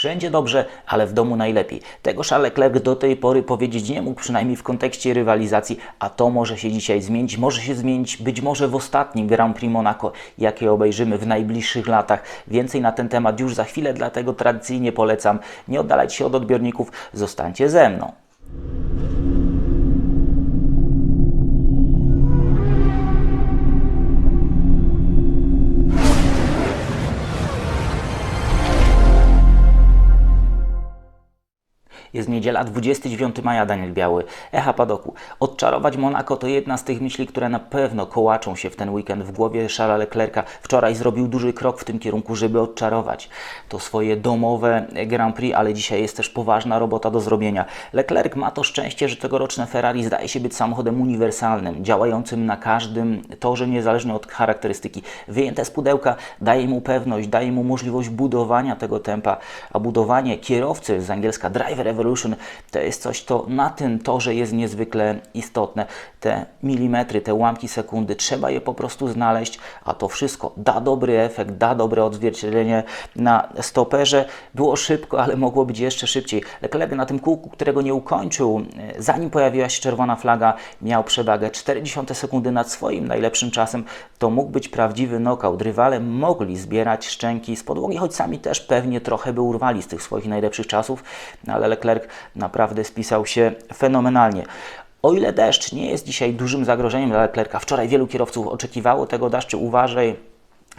Wszędzie dobrze, ale w domu najlepiej. Tego Charles Leclerc do tej pory powiedzieć nie mógł, przynajmniej w kontekście rywalizacji, a to może się dzisiaj zmienić. Może się zmienić być może w ostatnim Grand Prix Monaco, jakie obejrzymy w najbliższych latach. Więcej na ten temat już za chwilę, dlatego tradycyjnie polecam nie oddalać się od odbiorników, zostańcie ze mną. Jest niedziela, 29 maja, Daniel Biały. Echa Padoku. Odczarować Monako to jedna z tych myśli, które na pewno kołaczą się w ten weekend w głowie Charlesa Leclerca. Wczoraj zrobił duży krok w tym kierunku, żeby odczarować to swoje domowe Grand Prix, ale dzisiaj jest też poważna robota do zrobienia. Leclerc ma to szczęście, że tegoroczne Ferrari zdaje się być samochodem uniwersalnym, działającym na każdym torze, niezależnie od charakterystyki. Wyjęte z pudełka daje mu pewność, daje mu możliwość budowania tego tempa, a budowanie kierowcy z angielska driver Evolution to jest coś, to na tym torze jest niezwykle istotne. Te milimetry, te ułamki sekundy, trzeba je po prostu znaleźć, a to wszystko da dobry efekt, da dobre odzwierciedlenie na stoperze. Było szybko, ale mogło być jeszcze szybciej. Leclerc na tym kółku, którego nie ukończył, e, zanim pojawiła się czerwona flaga, miał przewagę 0,4 sekundy nad swoim najlepszym czasem. To mógł być prawdziwy knockout. Rywale mogli zbierać szczęki z podłogi, choć sami też pewnie trochę by urwali z tych swoich najlepszych czasów, no ale Leclerc naprawdę spisał się fenomenalnie. O ile deszcz nie jest dzisiaj dużym zagrożeniem dla Leclerca, wczoraj wielu kierowców oczekiwało tego deszczu, uważaj,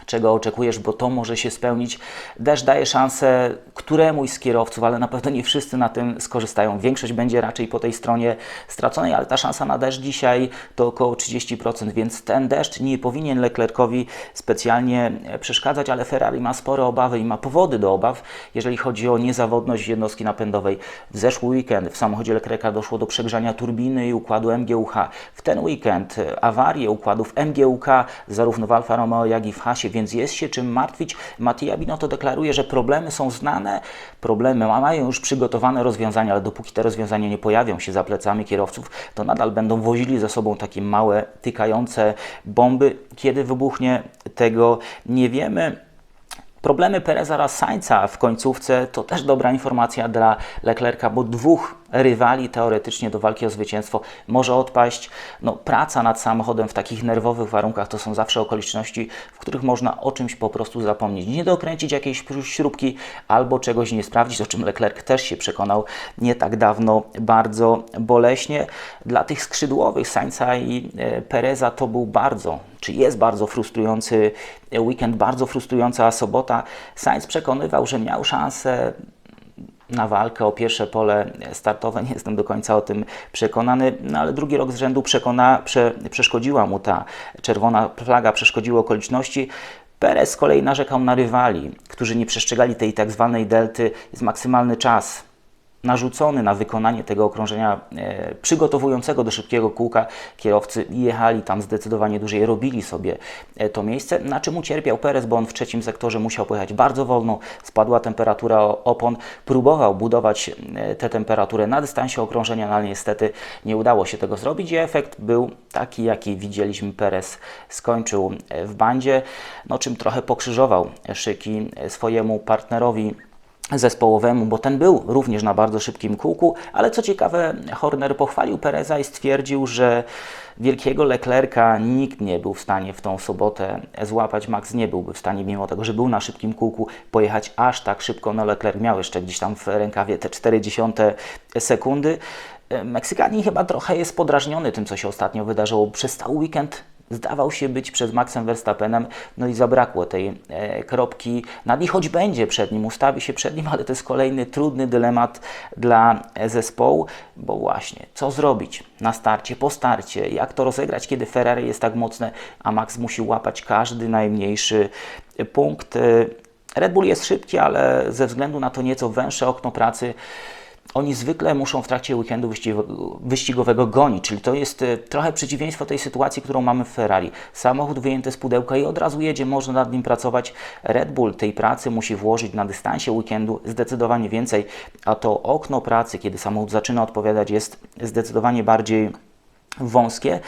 czego oczekujesz, bo to może się spełnić. Deszcz daje szansę któremuś z kierowców, ale na pewno nie wszyscy na tym skorzystają. Większość będzie raczej po tej stronie straconej, ale ta szansa na deszcz dzisiaj to około 30%, więc ten deszcz nie powinien Leclercowi specjalnie przeszkadzać, ale Ferrari ma spore obawy i ma powody do obaw, jeżeli chodzi o niezawodność jednostki napędowej. W zeszły weekend w samochodzie Leclerca doszło do przegrzania turbiny i układu MGUH. W ten weekend awarie układów MGUK zarówno w Alfa Romeo, jak i w Hasie, więc jest się czym martwić. Mattia Binotto deklaruje, że problemy są znane, problemy mają już przygotowane rozwiązania, ale dopóki te rozwiązania nie pojawią się za plecami kierowców, to nadal będą wozili ze sobą takie małe, tykające bomby. Kiedy wybuchnie, tego nie wiemy. Problemy Pereza oraz Sainza w końcówce to też dobra informacja dla Leclerca, bo dwóch rywali teoretycznie do walki o zwycięstwo może odpaść. No, praca nad samochodem w takich nerwowych warunkach to są zawsze okoliczności, w których można o czymś po prostu zapomnieć. Nie dokręcić jakiejś śrubki albo czegoś nie sprawdzić, o czym Leclerc też się przekonał nie tak dawno bardzo boleśnie. Dla tych skrzydłowych Sainza i e, Pereza to był bardzo, czy jest bardzo frustrujący weekend, bardzo frustrująca sobota. Sainz przekonywał, że miał szansę na walkę o pierwsze pole startowe. Nie jestem do końca o tym przekonany, no ale drugi rok z rzędu przekona, prze, przeszkodziła mu ta czerwona flaga, przeszkodziły okoliczności. Perez z kolei narzekał na rywali, którzy nie przestrzegali tej tak zwanej delty. Jest maksymalny czas narzucony na wykonanie tego okrążenia e, przygotowującego do szybkiego kółka. Kierowcy jechali tam zdecydowanie dłużej, robili sobie e, to miejsce, na czym ucierpiał Perez, bo on w trzecim sektorze musiał pojechać bardzo wolno, spadła temperatura opon, próbował budować e, tę temperaturę na dystansie okrążenia, no ale niestety nie udało się tego zrobić i efekt był taki, jaki widzieliśmy. Perez skończył w bandzie, no czym trochę pokrzyżował szyki swojemu partnerowi zespołowemu, bo ten był również na bardzo szybkim kółku, ale co ciekawe, Horner pochwalił Pereza i stwierdził, że wielkiego Leclerca nikt nie był w stanie w tą sobotę złapać. Max nie byłby w stanie, mimo tego, że był na szybkim kółku, pojechać aż tak szybko. No Leclerc miał jeszcze gdzieś tam w rękawie te 40 sekundy. Meksykanin chyba trochę jest podrażniony tym, co się ostatnio wydarzyło. Przez cały weekend zdawał się być przed Maxem Verstappenem, no i zabrakło tej e, kropki nad i choć będzie przed nim, ustawi się przed nim, ale to jest kolejny trudny dylemat dla zespołu, bo właśnie, co zrobić na starcie, po starcie, jak to rozegrać, kiedy Ferrari jest tak mocne, a Max musi łapać każdy najmniejszy punkt. Red Bull jest szybki, ale ze względu na to nieco węższe okno pracy, oni zwykle muszą w trakcie weekendu wyścigowego gonić, czyli to jest e, trochę przeciwieństwo tej sytuacji, którą mamy w Ferrari. Samochód wyjęty z pudełka i od razu jedzie, można nad nim pracować. Red Bull tej pracy musi włożyć na dystansie weekendu zdecydowanie więcej, a to okno pracy, kiedy samochód zaczyna odpowiadać, jest zdecydowanie bardziej wąskie.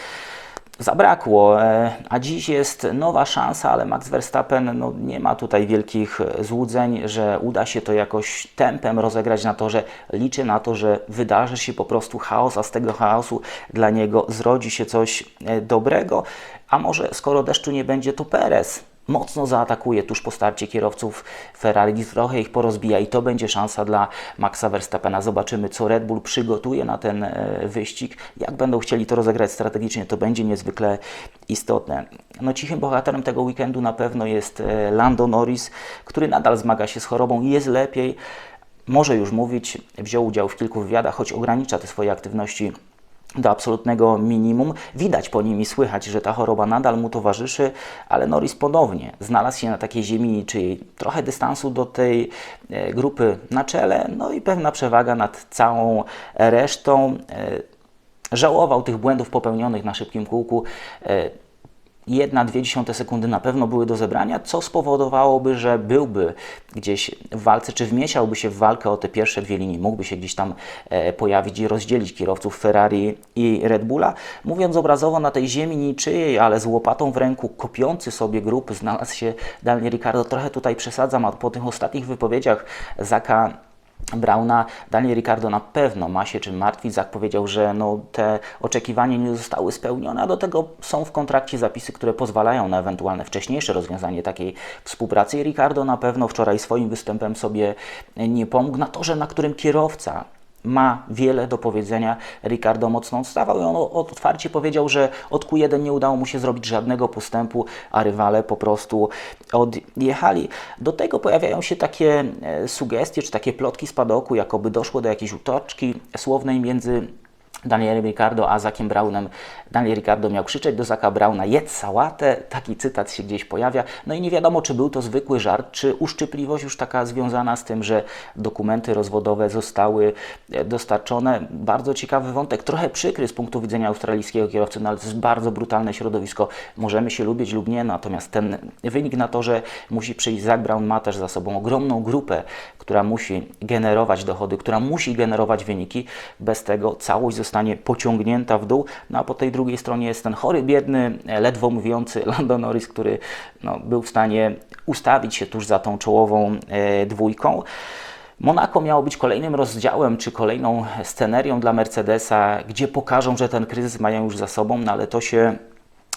Zabrakło, e, a dziś jest nowa szansa, ale Max Verstappen no, nie ma tutaj wielkich e, złudzeń, że uda się to jakoś tempem rozegrać na to, że liczy na to, że wydarzy się po prostu chaos, a z tego chaosu dla niego zrodzi się coś e, dobrego, a może skoro deszczu nie będzie, to Perez mocno zaatakuje tuż po starcie kierowców Ferrari, trochę ich porozbija i to będzie szansa dla Maxa Verstappena. Zobaczymy, co Red Bull przygotuje na ten e, wyścig. Jak będą chcieli to rozegrać strategicznie, to będzie niezwykle istotne. No cichym bohaterem tego weekendu na pewno jest e, Lando Norris, który nadal zmaga się z chorobą i jest lepiej. Może już mówić, wziął udział w kilku wywiadach, choć ogranicza te swoje aktywności do absolutnego minimum. Widać po nim i słychać, że ta choroba nadal mu towarzyszy, ale Norris ponownie znalazł się na takiej ziemi niczyjej. Trochę dystansu do tej e, grupy na czele, no i pewna przewaga nad całą resztą. E, żałował tych błędów popełnionych na szybkim kółku. E, jedna, dwie dziesiąte sekundy na pewno były do zebrania, co spowodowałoby, że byłby gdzieś w walce, czy wmieszałby się w walkę o te pierwsze dwie linie, mógłby się gdzieś tam e, pojawić i rozdzielić kierowców Ferrari i Red Bulla. Mówiąc obrazowo, na tej ziemi niczyjej, ale z łopatą w ręku, kopiący sobie grupy, znalazł się Daniel Ricciardo. Trochę tutaj przesadzam, a po tych ostatnich wypowiedziach Zaka Brauna, Daniel Ricardo na pewno ma się czym martwić. Zak powiedział, że no, te oczekiwania nie zostały spełnione, a do tego są w kontrakcie zapisy, które pozwalają na ewentualne wcześniejsze rozwiązanie takiej współpracy. Ricardo na pewno wczoraj swoim występem sobie nie pomógł na torze, na którym kierowca ma wiele do powiedzenia. Ricardo mocno odstawał i on otwarcie powiedział, że od Q1 nie udało mu się zrobić żadnego postępu, a rywale po prostu odjechali. Do tego pojawiają się takie e, sugestie, czy takie plotki z padoku, jakoby doszło do jakiejś utoczki słownej między Danielem Ricardo a Zakiem Brownem. Daniel Ricardo miał krzyczeć do Zaka Browna jedz sałatę, taki cytat się gdzieś pojawia. No i nie wiadomo, czy był to zwykły żart, czy uszczypliwość już taka związana z tym, że dokumenty rozwodowe zostały e, dostarczone. Bardzo ciekawy wątek, trochę przykry z punktu widzenia australijskiego kierowcy, no ale to jest bardzo brutalne środowisko. Możemy się lubić lub nie, natomiast ten wynik na to, że musi przyjść Zak Brown ma też za sobą ogromną grupę, która musi generować dochody, która musi generować wyniki. Bez tego całość zostanie zostanie pociągnięta w dół, no a po tej drugiej stronie jest ten chory, biedny, ledwo mówiący Lando Norris, który no, był w stanie ustawić się tuż za tą czołową e, dwójką. Monako miało być kolejnym rozdziałem, czy kolejną scenerią dla Mercedesa, gdzie pokażą, że ten kryzys mają już za sobą, no ale to się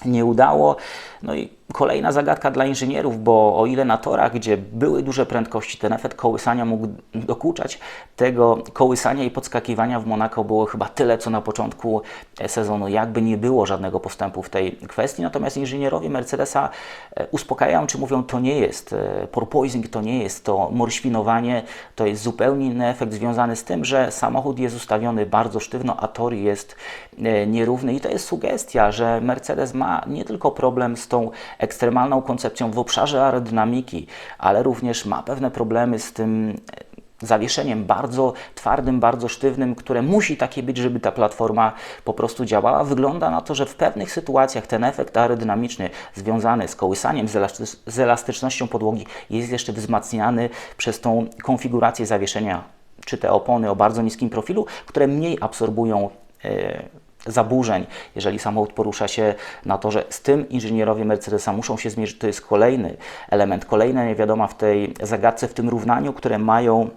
nie udało. No i kolejna zagadka dla inżynierów, bo o ile na torach, gdzie były duże prędkości, ten efekt kołysania mógł dokuczać, tego kołysania i podskakiwania w Monako było chyba tyle, co na początku sezonu. Jakby nie było żadnego postępu w tej kwestii. Natomiast inżynierowie Mercedesa e, uspokajają, czy mówią, to nie jest e, porpoising, to nie jest to morświnowanie, to jest zupełnie inny efekt związany z tym, że samochód jest ustawiony bardzo sztywno, a tor jest e, nierówny. I to jest sugestia, że Mercedes ma nie tylko problem z tą ekstremalną koncepcją w obszarze aerodynamiki, ale również ma pewne problemy z tym e, zawieszeniem bardzo twardym, bardzo sztywnym, które musi takie być, żeby ta platforma po prostu działała. Wygląda na to, że w pewnych sytuacjach ten efekt aerodynamiczny związany z kołysaniem, z elastycznością podłogi jest jeszcze wzmacniany przez tą konfigurację zawieszenia, czy te opony o bardzo niskim profilu, które mniej absorbują yy, zaburzeń, jeżeli samochód porusza się na torze. Z tym inżynierowie Mercedesa muszą się zmierzyć. To jest kolejny element, kolejna niewiadoma w tej zagadce, w tym równaniu, które mają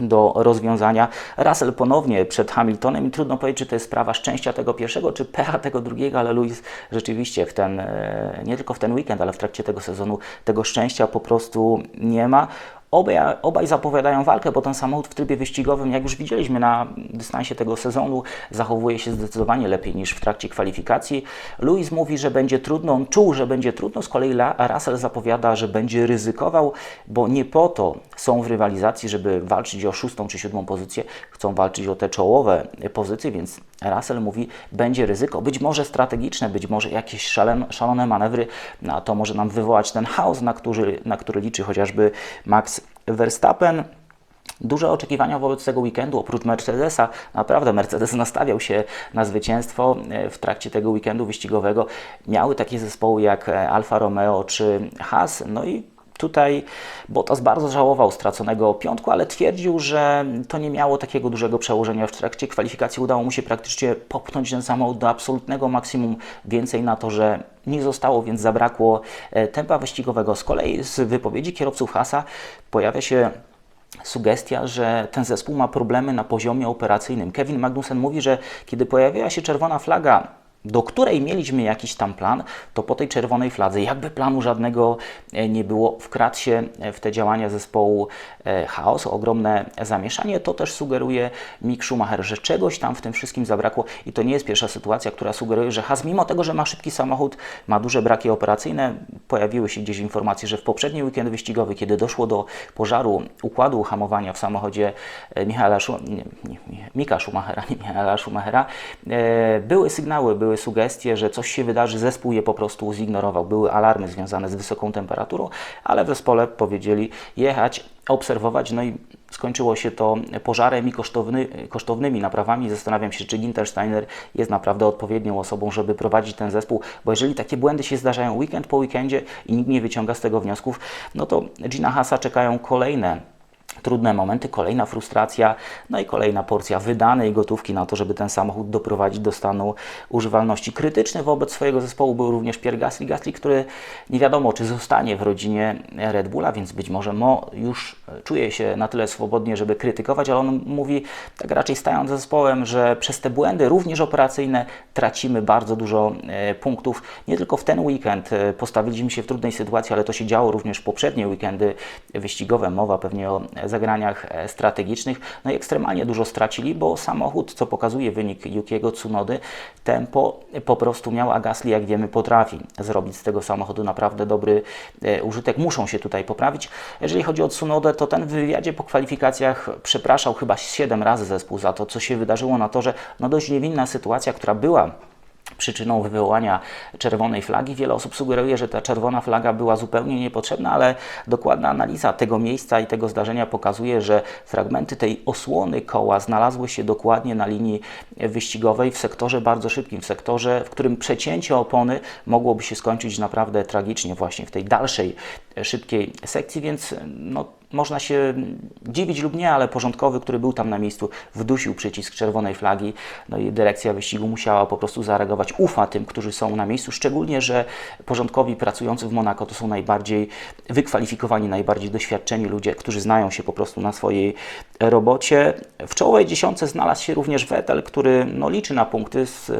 do rozwiązania. Russell ponownie przed Hamiltonem i trudno powiedzieć, czy to jest sprawa szczęścia tego pierwszego, czy pecha tego drugiego, ale Lewis rzeczywiście w ten, e, nie tylko w ten weekend, ale w trakcie tego sezonu tego szczęścia po prostu nie ma. Obaj, obaj zapowiadają walkę, bo ten samochód w trybie wyścigowym, jak już widzieliśmy na dystansie tego sezonu, zachowuje się zdecydowanie lepiej niż w trakcie kwalifikacji. Louis mówi, że będzie trudno, on czuł, że będzie trudno, z kolei Russell zapowiada, że będzie ryzykował, bo nie po to są w rywalizacji, żeby walczyć o szóstą czy siódmą pozycję, chcą walczyć o te czołowe pozycje, więc Russell mówi, będzie ryzyko, być może strategiczne, być może jakieś szalone, szalone manewry, no, to może nam wywołać ten chaos, na który, na który liczy chociażby Max Verstappen. Duże oczekiwania wobec tego weekendu, oprócz Mercedesa, naprawdę Mercedes nastawiał się na zwycięstwo e, w trakcie tego weekendu wyścigowego. Miały takie zespoły jak e, Alfa Romeo czy Haas, no i Tutaj Bottas bardzo żałował straconego piątku, ale twierdził, że to nie miało takiego dużego przełożenia. W trakcie kwalifikacji udało mu się praktycznie popchnąć ten samochód do absolutnego maksimum. Więcej na to, że nie zostało, więc zabrakło e, tempa wyścigowego. Z kolei z wypowiedzi kierowców Hasa pojawia się sugestia, że ten zespół ma problemy na poziomie operacyjnym. Kevin Magnussen mówi, że kiedy pojawiła się czerwona flaga do której mieliśmy jakiś tam plan, to po tej czerwonej fladze, jakby planu żadnego e, nie było, wkradł się e, w te działania zespołu e, chaos, ogromne zamieszanie. To też sugeruje Mick Schumacher, że czegoś tam w tym wszystkim zabrakło i to nie jest pierwsza sytuacja, która sugeruje, że Haas, mimo tego, że ma szybki samochód, ma duże braki operacyjne. Pojawiły się gdzieś informacje, że w poprzedni weekend wyścigowy, kiedy doszło do pożaru układu hamowania w samochodzie Michaela Schu nie, nie, Mika Schumachera, nie Michaela Schumachera, były sygnały, były sugestie, że coś się wydarzy, zespół je po prostu zignorował. Były alarmy związane z wysoką temperaturą, ale w zespole powiedzieli jechać, obserwować, no i skończyło się to pożarem i kosztowny, kosztownymi naprawami. Zastanawiam się, czy Ginter Steiner jest naprawdę odpowiednią osobą, żeby prowadzić ten zespół, bo jeżeli takie błędy się zdarzają weekend po weekendzie i nikt nie wyciąga z tego wniosków, no to Gina Hasa czekają kolejne trudne momenty, kolejna frustracja, no i kolejna porcja wydanej gotówki na to, żeby ten samochód doprowadzić do stanu używalności. Krytyczny wobec swojego zespołu był również Pierre Gasly, Gasly, który nie wiadomo, czy zostanie w rodzinie Red Bulla, więc być może Mo już czuje się na tyle swobodnie, żeby krytykować, ale on mówi tak raczej stając zespołem, że przez te błędy, również operacyjne, tracimy bardzo dużo e, punktów. Nie tylko w ten weekend e, postawiliśmy się w trudnej sytuacji, ale to się działo również w poprzednie weekendy wyścigowe. Mowa pewnie o zagraniach e, strategicznych. No i ekstremalnie dużo stracili, bo samochód, co pokazuje wynik Yukiego Tsunody, tempo po prostu miał, a Gasly, jak wiemy, potrafi zrobić z tego samochodu naprawdę dobry e, użytek. Muszą się tutaj poprawić. Jeżeli chodzi o Tsunodę, to ten w wywiadzie po kwalifikacjach przepraszał chyba 7 razy zespół za to, co się wydarzyło na torze. No dość niewinna sytuacja, która była przyczyną wywołania czerwonej flagi. Wiele osób sugeruje, że ta czerwona flaga była zupełnie niepotrzebna, ale dokładna analiza tego miejsca i tego zdarzenia pokazuje, że fragmenty tej osłony koła znalazły się dokładnie na linii wyścigowej w sektorze bardzo szybkim, w sektorze, w którym przecięcie opony mogłoby się skończyć naprawdę tragicznie właśnie w tej dalszej szybkiej sekcji, więc no, można się dziwić lub nie, ale porządkowy, który był tam na miejscu, wdusił przycisk czerwonej flagi, no i dyrekcja wyścigu musiała po prostu zareagować. Ufa tym, którzy są na miejscu, szczególnie, że porządkowi pracujący w Monako to są najbardziej wykwalifikowani, najbardziej doświadczeni ludzie, którzy znają się po prostu na swojej robocie. W czołowej dziesiątce znalazł się również Vettel, który no, liczy na punkty, z,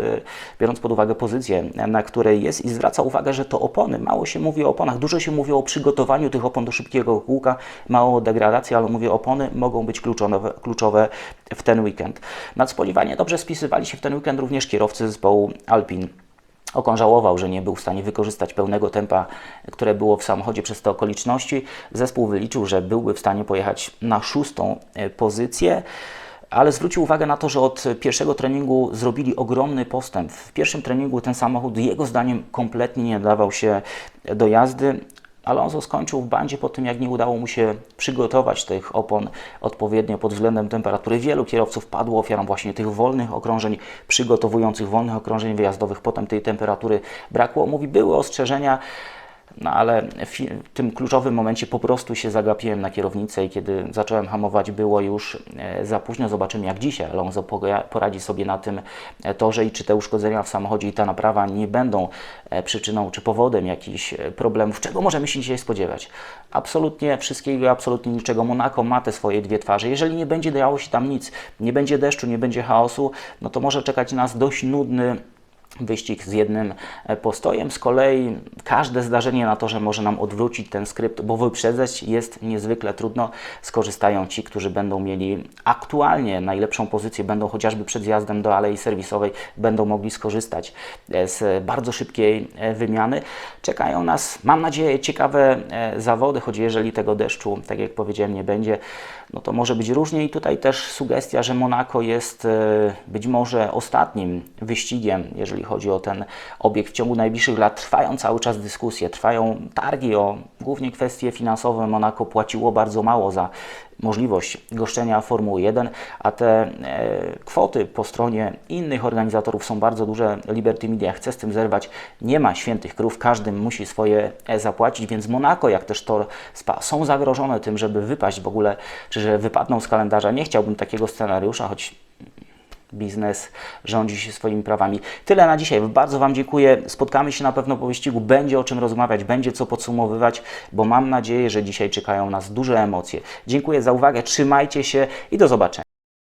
biorąc pod uwagę pozycję, na której jest i zwraca uwagę, że to opony. Mało się mówi o oponach, dużo się mówi o przygotowaniu tych opon do szybkiego kółka, mało degradacji, ale mówię, opony mogą być kluczowe, kluczowe w ten weekend. Nadspodziewanie dobrze spisywali się w ten weekend również kierowcy zespołu Alpin. Okon żałował, że nie był w stanie wykorzystać pełnego tempa, które było w samochodzie przez te okoliczności. Zespół wyliczył, że byłby w stanie pojechać na szóstą e, pozycję ale zwrócił uwagę na to, że od pierwszego treningu zrobili ogromny postęp. W pierwszym treningu ten samochód, jego zdaniem, kompletnie nie nadawał się do jazdy. Alonso skończył w bandzie po tym, jak nie udało mu się przygotować tych opon odpowiednio pod względem temperatury. Wielu kierowców padło ofiarą właśnie tych wolnych okrążeń, przygotowujących wolnych okrążeń wyjazdowych. Potem tej temperatury brakło. Mówi, były ostrzeżenia, no ale w tym kluczowym momencie po prostu się zagapiłem na kierownicę i kiedy zacząłem hamować, było już e, za późno. Zobaczymy, jak dzisiaj Alonso poradzi sobie na tym e, torze i czy te uszkodzenia w samochodzie i ta naprawa nie będą e, przyczyną czy powodem jakichś problemów. Czego możemy się dzisiaj spodziewać? Absolutnie wszystkiego, absolutnie niczego. Monaco ma te swoje dwie twarze. Jeżeli nie będzie działo się tam nic, nie będzie deszczu, nie będzie chaosu, no to może czekać nas dość nudny wyścig z jednym e, postojem. Z kolei każde zdarzenie na to, że może nam odwrócić ten skrypt, bo wyprzedzać jest niezwykle trudno. Skorzystają ci, którzy będą mieli aktualnie najlepszą pozycję, będą chociażby przed zjazdem do alei serwisowej, będą mogli skorzystać e, z bardzo szybkiej e, wymiany. Czekają nas, mam nadzieję, ciekawe zawody, choć jeżeli tego deszczu, tak jak powiedziałem, nie będzie, no to może być różnie i tutaj też sugestia, że Monako jest być może ostatnim wyścigiem, jeżeli chodzi o ten obiekt. W ciągu najbliższych lat trwają cały czas dyskusje, trwają targi o głównie kwestie finansowe. Monako płaciło bardzo mało za możliwość goszczenia Formuły 1, a te e, kwoty po stronie innych organizatorów są bardzo duże. Liberty Media chce z tym zerwać. Nie ma świętych krów, każdy musi swoje zapłacić, więc Monako, jak też Tor Spa są zagrożone tym, żeby wypaść w ogóle, czy że wypadną z kalendarza. Nie chciałbym takiego scenariusza, choć biznes rządzi się swoimi prawami. Tyle na dzisiaj. Bardzo Wam dziękuję. Spotkamy się na pewno po wyścigu. Będzie o czym rozmawiać, będzie co podsumowywać, bo mam nadzieję, że dzisiaj czekają nas duże emocje. Dziękuję za uwagę, trzymajcie się i do zobaczenia.